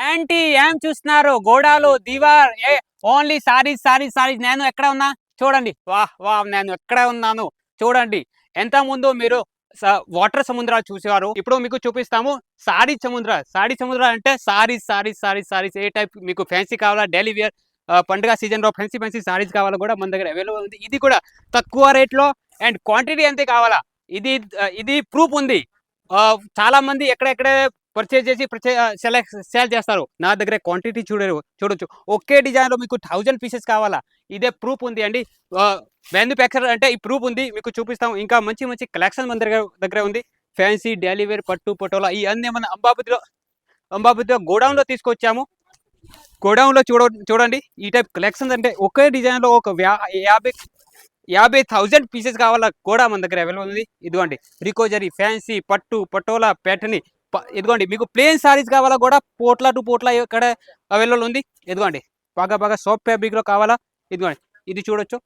Anti ఏం చూస్తున్నారు? గోడాలు దివార్ ఏ ఓన్లీ సారీస్ సారీస్ సారీస్. నేను ఎక్కడ ఉన్నా? చూడండి. వాహ్ వాహ్ నేను ఎక్కడ ఉన్నాను? చూడండి. ఎంత ముందు మీరు వాటర్ సముద్రాలు చూసేవారు. ఇప్పుడు మీకు చూపిస్తాము సారీ సముద్ర. సారీ సముద్ర అంటే సారీస్ సారీస్ సారీస్ సారీస్. ఏ టైప్ మీకు ఫ్యాన్సీ కావాలా? డైలీ వేర్ పండుగ సీజన్లో ఫ్యాన్సీ ఫ్యాన్సీ సారీస్ కావాలా కూడా మన దగ్గర అవైలబుల్ ఉంది. ఇది కూడా తక్కువ రేట్లో అండ్ క్వాంటిటీ అంతే కావాలా? ఇది ఇది ప్రూఫ్ ఉంది. ఆ, చాలా మంది ఎక్కడెక్కడే పర్చేజ్ చేసి సెలెక్ట్ సేల్ చేస్తారు. నా దగ్గర క్వాంటిటీ చూడరు చూడొచ్చు. ఒకే డిజైన్లో మీకు థౌజండ్ పీసెస్ కావాలా? ఇదే ప్రూఫ్ ఉంది అండి. మ్యానుఫ్యాక్చర్ అంటే ఈ ప్రూఫ్ ఉంది మీకు చూపిస్తాం. ఇంకా మంచి మంచి కలెక్షన్ మన దగ్గర దగ్గర ఉంది. ఫ్యాన్సీ డైలీ పట్టు పటోలా ఈ అన్ని మన అంబాపతిలో అంబాపతిలో గోడౌన్లో తీసుకొచ్చాము. గోడౌన్లో చూడ చూడండి. ఈ టైప్ కలెక్షన్స్ అంటే ఒకే డిజైన్లో ఒక వ్యా- యాభై యాభై థౌజండ్ పీసెస్ కావాలా? కూడా మన దగ్గర అవైలబుల్ ఉంది. ఇదిగోండి. రికోజరీ ఫ్యాన్సీ పట్టు పటోలా ప్యాటర్ని ఎదుగోండి. ఇదిగోండి మీకు ప్లేన్ సారీస్ కావాలా కూడా? పోట్ల టు పోట్ల ఇక్కడ అవైలబుల్ ఉంది? ఇదిగోండి బాగా బాగా సాఫ్ట్ ఫ్యాబ్రిక్లో కావాలా? ఇదిగోండి ఇది చూడొచ్చు.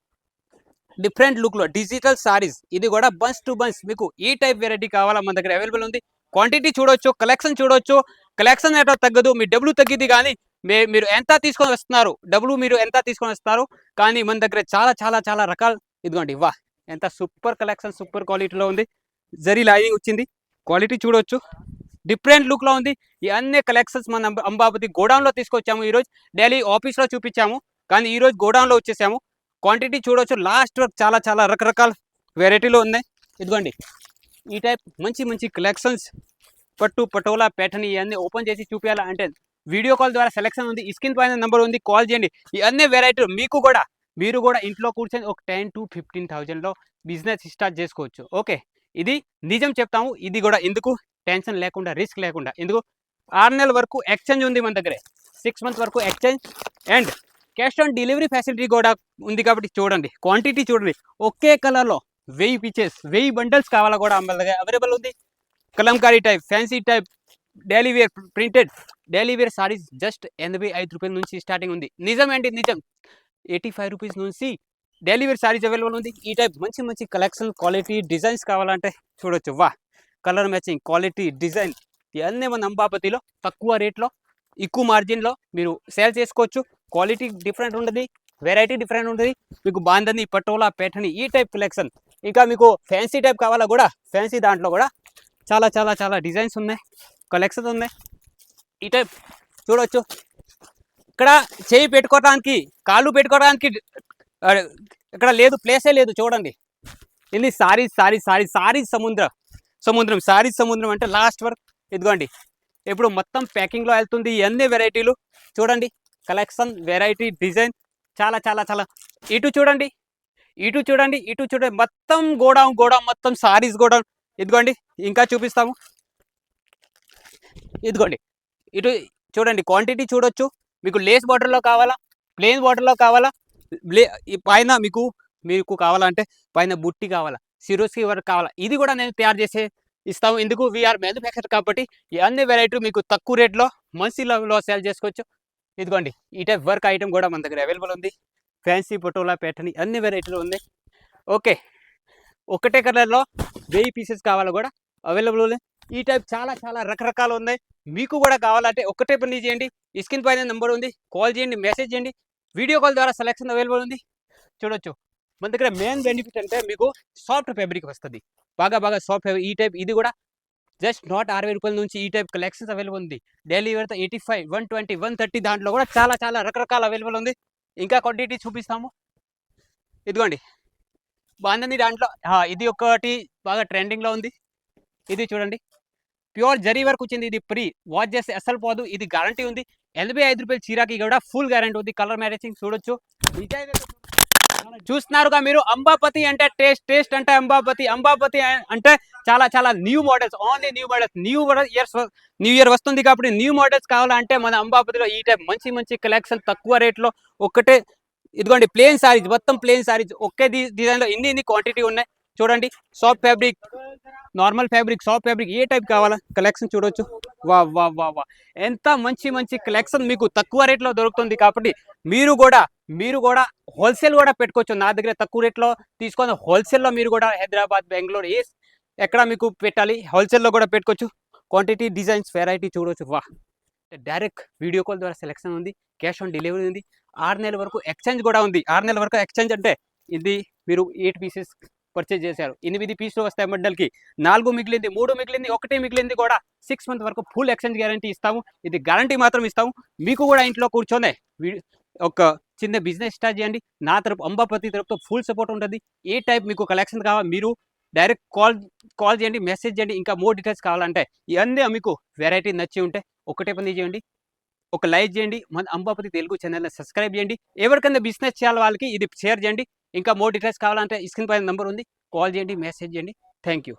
డిఫరెంట్ లుక్లో డిజిటల్ సారీస్ ఇది కూడా బన్స్ టు బన్స్ మీకు ఈ టైప్ వెరైటీ కావాలా? మన దగ్గర అవైలబుల్ ఉంది. క్వాంటిటీ చూడొచ్చు. కలెక్షన్ చూడొచ్చు. కలెక్షన్ ఎట్లా తగ్గదు? మీ డబ్బులు తగ్గిద్ది కానీ మే మీరు ఎంత తీసుకొని వస్తున్నారు? డబ్బులు మీరు ఎంత తీసుకొని వస్తున్నారు? కానీ మన దగ్గర చాలా చాలా చాలా రకాలు. ఇదిగోండి. వా ఎంత సూపర్ కలెక్షన్ సూపర్ క్వాలిటీలో ఉంది. జరీ లైనింగ్ వచ్చింది. క్వాలిటీ చూడొచ్చు. డిఫరెంట్ లుక్లో ఉంది. ఈ అన్ని కలెక్షన్స్ మన అంబాపతి గోడౌన్లో తీసుకొచ్చాము ఈరోజు. డైలీ ఆఫీస్లో చూపించాము. కానీ ఈరోజు గోడౌన్లో వచ్చేసాము. క్వాంటిటీ చూడొచ్చు. లాస్ట్ వరకు చాలా చాలా రకరకాల వెరైటీలు ఉన్నాయి. ఇదిగోండి. ఈ టైప్ మంచి మంచి కలెక్షన్స్ పట్టు పటోలా ప్యాటర్న్ ఇవన్నీ ఓపెన్ చేసి చూపించాలా అంటే వీడియో కాల్ ద్వారా సెలెక్షన్ ఉంది. స్క్రీన్ పైన నెంబర్ ఉంది. కాల్ చేయండి. ఈ అన్ని వెరైటీ మీకు కూడా మీరు కూడా ఇంట్లో కూర్చొని ఒక టెన్ టు ఫిఫ్టీన్ థౌజండ్లో బిజినెస్ స్టార్ట్ చేసుకోవచ్చు. ఓకే ఇది నిజం చెప్తాము. ఇది కూడా ఎందుకు? టెన్షన్ లేకుండా రిస్క్ లేకుండా. ఎందుకు? ఆరు నెలల వరకు ఎక్స్చేంజ్ ఉంది మన దగ్గరే. సిక్స్ మంత్స్ వరకు exchange. And cash on delivery facility కూడా ఉంది కాబట్టి చూడండి. క్వాంటిటీ చూడండి. ఒకే కలర్లో వెయ్యి పిచెస్ వెయ్యి బండల్స్ కావాలా కూడా మన దగ్గర అవైలబుల్ ఉంది. Kalamkari type fancy type daily wear printed daily wear saris just ఎనభై ఐదు రూపాయల నుంచి స్టార్టింగ్ ఉంది. నిజం అండి నిజం. ఎయిటీ ఫైవ్ రూపీస్ నుంచి డైలీ వేర్ సారీస్ అవైలబుల్ ఉంది. ఈ టైప్ మంచి మంచి కలెక్షన్ క్వాలిటీ డిజైన్స్ కావాలంటే చూడొచ్చు. వా. కలర్ మ్యాచింగ్ క్వాలిటీ డిజైన్ ఇవన్నీ మన అంబాపతిలో తక్కువ రేట్లో ఎక్కువ మార్జిన్లో మీరు సేల్ చేసుకోవచ్చు. క్వాలిటీ డిఫరెంట్ ఉంటుంది వెరైటీ డిఫరెంట్ ఉంటుంది. మీకు బాందని పటోలా పేటని ఈ టైప్ కలెక్షన్. ఇంకా మీకు ఫ్యాన్సీ టైప్ కావాలా కూడా ఫ్యాన్సీ దాంట్లో కూడా చాలా చాలా చాలా డిజైన్స్ ఉన్నాయి కలెక్షన్ ఉన్నాయి. ఈ టైప్ చూడొచ్చు. ఇక్కడ చేయి పెట్టుకోవడానికి కాళ్ళు పెట్టుకోవడానికి ఇక్కడ లేదు ప్లేసే లేదు చూడండి. ఇది సారీ సారీ సారీ సారీ సముద్రం. సముద్రం సారీ సముద్రం అంటే లాస్ట్ వరకు. ఇదిగోండి ఇప్పుడు మొత్తం ప్యాకింగ్లో వెళ్తుంది. ఎన్ని వెరైటీలు చూడండి కలెక్షన్ వెరైటీ డిజైన్ చాలా చాలా చాలా. ఇటు చూడండి ఇటు చూడండి ఇటు చూడండి. మొత్తం గోడౌన్ గోడౌన్ మొత్తం సారీస్ గోడౌన్. ఇదిగోండి ఇంకా చూపిస్తాము. ఇదిగోండి ఇటు చూడండి క్వాంటిటీ చూడొచ్చు. మీకు లేస్ బార్డర్లో కావాలా? ప్లెయిన్ బార్డర్లో కావాలా? లే పైన మీకు మీకు కావాలంటే పైన బుట్టి కావాలా? సిరోస్కి వర్క్ కావాలా? ఇది కూడా నేను తయారు చేసే ఇస్తాము. ఎందుకు? వీఆర్ మ్యానుఫ్యాక్చర్ కాబట్టి ఈ అన్ని వెరైటీ మీకు తక్కువ రేట్లో మంచి లెవెల్లో సేల్ చేసుకోవచ్చు. ఇదిగోండి ఈ టైప్ వర్క్ ఐటమ్ కూడా మన దగ్గర అవైలబుల్ ఉంది. ఫ్యాన్సీ పటోలా ప్యాటర్న్ అన్ని వెరైటీలు ఉన్నాయి ఓకే ఒకటే కలర్లో వెయ్యి పీసెస్ కావాలా కూడా? అవైలబుల్ ఉంది. ఈ టైప్ చాలా చాలా రకరకాలు ఉన్నాయి. మీకు కూడా కావాలంటే ఒకటే పని చేయండి. స్క్రీన్ పైన నెంబర్ ఉంది. కాల్ చేయండి మెసేజ్ చేయండి. వీడియో కాల్ ద్వారా సెలెక్షన్ అవైలబుల్ ఉంది. చూడొచ్చు. మన దగ్గర మెయిన్ బెనిఫిట్ అంటే మీకు సాఫ్ట్ ఫ్యాబ్రిక్ వస్తుంది. బాగా బాగా సాఫ్ట్ ఈ టైప్ ఇది కూడా జస్ట్ నాట్ అరవై రూపాయల నుంచి ఈ టైప్ కలెక్షన్స్ అవైలబుల్ ఉంది. Daily వేర్తో eighty five one twenty one thirty దాంట్లో కూడా చాలా చాలా రకరకాల అవైలబుల్ ఉంది. ఇంకా క్వాంటిటీ చూపిస్తాము. ఇదిగోండి. బాగుంది దాంట్లో. ఇది ఒకటి బాగా ట్రెండింగ్లో ఉంది. ఇది చూడండి. ప్యూర్ జరీ వర్క్ వచ్చింది. ఇది ఫ్రీ వాచ్ చేస్తే అసలు పోదు. ఇది గ్యారంటీ ఉంది. ఎనభై ఐదు రూపాయల చీరాకి కూడా ఫుల్ గ్యారంటీ ఉంది. కలర్ మ్యారేజింగ్ చూడొచ్చు. డిజైన్ చూస్తున్నారుగా మీరు. అంబాపతి అంటే టేస్ట్ టేస్ట్ అంటే అంబాపతి. అంబాపతి అంటే చాలా చాలా new models only new models new years new year వస్తుంది కాబట్టి న్యూ మోడల్స్ కావాలంటే మన అంబాపతిలో ఈ టైప్ మంచి మంచి కలెక్షన్ తక్కువ రేట్లో ఒక్కటే ఇదిగోండి ప్లేన్ సారీస్ మొత్తం ప్లేన్ సారీస్ ఒకే డిజైన్లో ఇన్ని ఇన్ని క్వాంటిటీ ఉన్నాయి. చూడండి soft fabric normal fabric soft fabric ఏ టైప్ కావాలా? కలెక్షన్ చూడొచ్చు. వా వా వా వా. ఎంత మంచి మంచి కలెక్షన్ మీకు తక్కువ రేట్లో దొరుకుతుంది కాబట్టి మీరు కూడా మీరు కూడా హోల్సేల్ కూడా పెట్టుకోవచ్చు. నా దగ్గర తక్కువ రేట్లో తీసుకొని హోల్సేల్లో మీరు కూడా హైదరాబాద్ బెంగళూరు ఏ ఎక్కడ మీకు పెట్టాలి హోల్సేల్లో కూడా పెట్టుకోవచ్చు. క్వాంటిటీ డిజైన్స్ వెరైటీ చూడొచ్చు. వా. డైరెక్ట్ వీడియో కాల్ ద్వారా సెలెక్షన్ ఉంది క్యాష్ ఆన్ డెలివరీ ఉంది. ఆరు నెలల వరకు ఎక్స్చేంజ్ కూడా ఉంది. ఆరు నెలల వరకు ఎక్స్చేంజ్ అంటే ఇది మీరు ఎయిట్ పీసెస్ పర్చేజ్ చేశారు. ఎనిమిది పీసులు వస్తాయి మండల్కి. నాలుగు మిగిలింది మూడు మిగిలింది ఒకటి మిగిలింది కూడా సిక్స్ మంత్ వరకు ఫుల్ ఎక్స్చేంజ్ గ్యారంటీ ఇస్తాము. ఇది గ్యారంటీ మాత్రం ఇస్తాము. మీకు కూడా ఇంట్లో కూర్చొనే ఒక చిన్న బిజినెస్ స్టార్ట్ చేయండి నా తరపు అంబాపతి తరపుతో ఫుల్ సపోర్ట్ ఉంటుంది. ఏ టైప్ మీకు కలెక్షన్ కావాలి మీరు డైరెక్ట్ కాల్ కాల్ చేయండి మెసేజ్ చేయండి ఇంకా మోర్ డీటెయిల్స్ కావాలంటే ఇవన్నీ మీకు వెరైటీ నచ్చి ఉంటే ఒకటే పని చేయండి. ఒక లైక్ చేయండి. మన అంబాపతి తెలుగు ఛానల్ని సబ్స్క్రైబ్ చేయండి. ఎవరికైనా బిజినెస్ చేయాలి వాళ్ళకి ఇది షేర్ చేయండి. ఇంకా మోర్ డీటెయిల్స్ కావాలంటే స్క్రీన్ పైన నెంబర్ ఉంది. కాల్ చేయండి మెసేజ్ చేయండి. Thank you